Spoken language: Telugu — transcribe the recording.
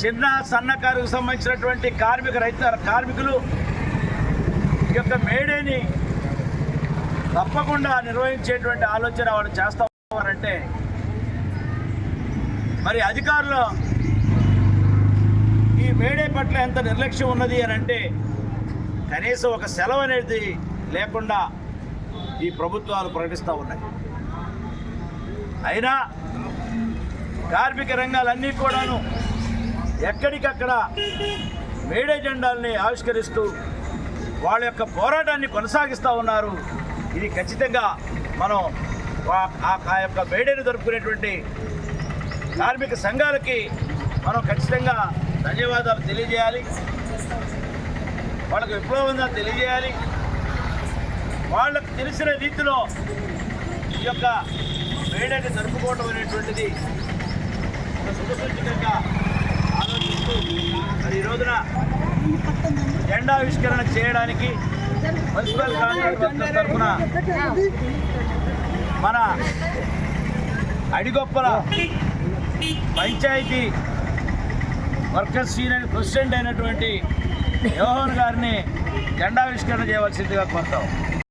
చిన్న సన్నకారుకు సంబంధించినటువంటి కార్మిక రైతు కార్మికులు ఈ యొక్క మేడేని తప్పకుండా నిర్వహించేటువంటి ఆలోచన వాళ్ళు చేస్తా ఉన్నారంటే మరి అధికారులు ఈ మేడే పట్ల ఎంత నిర్లక్ష్యం ఉన్నది అని అంటే కనీసం ఒక సెలవు అనేది లేకుండా ఈ ప్రభుత్వాలు ప్రకటిస్తూ ఉన్నాయి. అయినా కార్మిక రంగాలన్నీ కూడాను ఎక్కడికక్కడ మేడే జెండాల్ని ఆవిష్కరిస్తూ వాళ్ళ యొక్క పోరాటాన్ని కొనసాగిస్తూ ఉన్నారు. ఇది ఖచ్చితంగా మనం ఆ- ఆ ఆ యొక్క మేడేని జరుపుకునేటువంటి కార్మిక సంఘాలకి మనం ఖచ్చితంగా ధన్యవాదాలు తెలియజేయాలి. వాళ్ళకి విప్లవంగా తెలియజేయాలి. వాళ్ళకు తెలిసిన రీతిలో ఈ యొక్క మేడని జరుపుకోవడం అనేటువంటిది ఒక శుభసూచకంగా ఆలోచిస్తూ మరి ఈ రోజున జెండావిష్కరణ చేయడానికి మున్సిపల్ కాంట్రాక్టర్ తరఫున మన Adigoppula panchayat workers union president అయినటువంటి జవహర్ గారిని జెండావిష్కరణ చేయవలసిందిగా కోరుతాం.